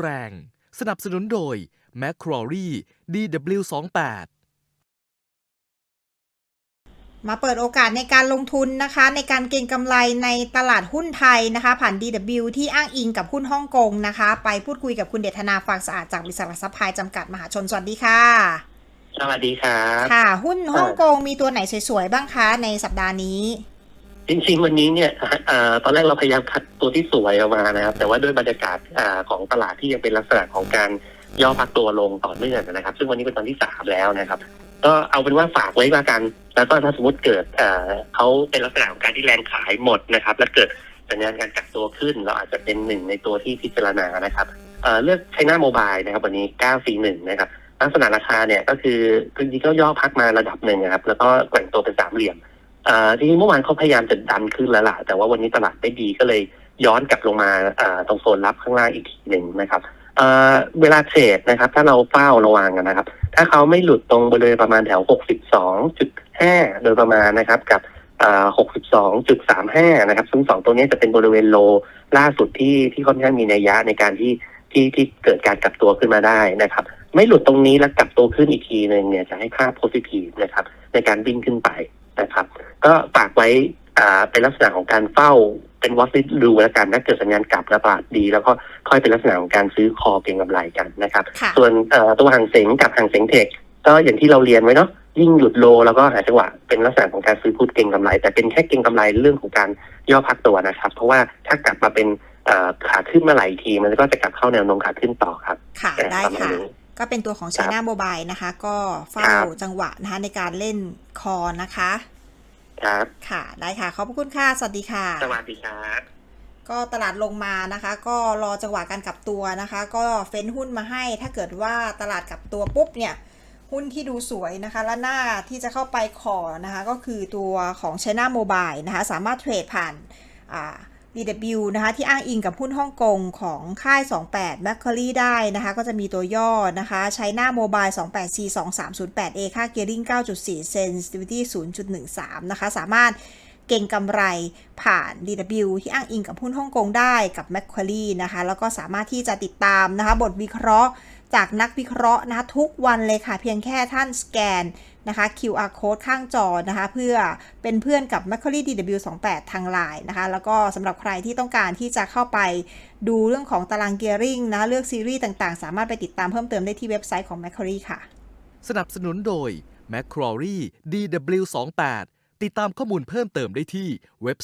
แรง สนับสนุนโดย m c q u a r e DW28 มาเปิดโอกาสในการลงทุนนะคะ ในการเก็งกำไรในตลาดหุ้นไทยนะคะ ผ่าน DW ที่อ้างอิงกับหุ้นฮ่องกงนะคะ ไปพูดคุยกับคุณเดชธนาฝากสะอาดจากบริษัทหลักทรัพย์พายจำกัดมหาชน สวัสดีค่ะ สวัสดีครับ ค่ะ หุ้นฮ่องกงมีตัวไหนสวยๆบ้างคะในสัปดาห์นี้ จริงๆ วันนี้เนี่ยอตอนแรกเราพยายามคัดตัวที่สวยออกมานะครับ แต่ว่าด้วยบรรยากาศอของตลาดที่ยังเป็นลักษณะของการย่อพักตัวลงต่อเนื่องนะครับ ซึ่งวันนี้เป็นตอนที่สามแล้วนะครับ ก็เอาเป็นว่าฝากไว้ละกัน แล้วก็ถ้าสมมติเกิดเขาเป็นลักษณะของการที่แรงขายหมดนะครับ แล้วเกิดสัญญาณการกักตัวขึ้น เราอาจจะเป็นหนึ่งในตัวที่พิจารณานะครับเอ่อเลือกใช้หน้าโมบายนะครับ วันนี้ 941 นะครับลักษณะราคาเนี่ยก็คือจริงๆก็ย่อพักมาระดับหนึ่งนะครับ แล้วก็แกว่งตัวเป็นสามเหลี่ยม เอ่อทีนี้เมื่อวานเขาพยายามจะดันขึ้นแล้วล่ะ แต่ว่าวันนี้ตลาดไม่ดีก็เลยย้อนกลับลงมาตรงโซนรับข้างล่างอีกทีหนึ่งนะครับเวลาเทรดนะครับ ถ้าเราเฝ้าระวังนะครับ ถ้าเขาไม่หลุดตรงบริเวณประมาณแถว 62.5 โดยประมาณนะครับ กับเอ่อ62.35 นะครับ ซึ่งสองตัวนี้จะเป็นบริเวณโลล่าสุดที่ที่ค่อนข้างมีนัยยะในการที่ที่ที่เกิดการกลับตัวขึ้นมาได้นะครับ ไม่หลุดตรงนี้แล้วกลับตัวขึ้นอีกทีหนึ่งเนี่ยจะให้ค่า positive นะครับ ในการวิ่งขึ้นไปนะครับ ก็ฝากไว้อ่าเป็นลักษณะของการเฝ้าเป็นวัตถุดูแล้วกันถ้าเกิดสัญญาณกลับระบาดดี แล้วก็ค่อยเป็นลักษณะของการซื้อคอเก็งกำไรกันนะครับค่ะส่วนเอ่อตัวห่างเสงกับห่างเสงเทคก็อย่างที่เราเรียนไว้เนาะยิ่งหลุดโลแล้วก็หาจังหวะเป็นลักษณะของการซื้อพุทเก็งกำไร แต่เป็นแค่เก็งกำไรเรื่องของการย่อพักตัวนะครับ เพราะว่าถ้ากลับมาเป็นเอ่อขาขึ้นเมื่อไหร่อีกทีมันก็จะกลับเข้าแนวโน้มขาขึ้นต่อครับ ค่ะแต่ได้ประมาณค่ะนี้ก็เป็นตัวของครับ China Mobile นะคะ ก็เฝ้าครับจังหวะนะคะในการเล่นคอนะคะ ครับ ค่ะ ได้ค่ะ ขอบพระคุณค่ะ สวัสดีค่ะ สวัสดีครับ ก็ตลาดลงมานะคะ ก็รอจังหวะการกลับตัวนะคะ ก็เฟ้นหุ้นมาให้ ถ้าเกิดว่าตลาดกลับตัวปุ๊บเนี่ย หุ้นที่ดูสวยนะคะ และหน้าที่จะเข้าไปขอนะคะ ก็คือตัวของ China Mobile นะคะ สามารถเทรดผ่านอ่า DW นะคะที่อ้างอิงกับหุ้นฮ่องกงของค่าย 28 m a c q u a r i e ได้นะคะ ก็จะมีตัวย่อนะคะ China Mobile 28 C 2308 A ค่า Gearing 9.4 Sensitivity 0.13 นะคะ สามารถเก่งกำไรผ่าน DW ที่อ้างอิงกับหุ้นฮ่องกงได้กับ m a c q u a r i e นะคะ แล้วก็สามารถที่จะติดตามนะคะ บทวิเคราะห์ จากนักวิเคราะห์นะคะทุกวันเลยค่ะ เพียงแค่ท่านสแกนนะคะ QR code ข้างจอนะคะ เพื่อเป็นเพื่อนกับ m a c q u a r i e DW28 ทางไลน์นะคะ แล้วก็สำหรับใครที่ต้องการที่จะเข้าไปดูเรื่องของตารางเกียร์ริงนะเลือกซีรีส์ต่างๆ สามารถไปติดตามเพิ่มเติมได้ที่เว็บไซต์ของ m a c q u a r i e ค่ะ สนับสนุนโดย m c q u a r e DW28 ติดตามข้อมูลเพิ่มเติมได้ที่เว็บ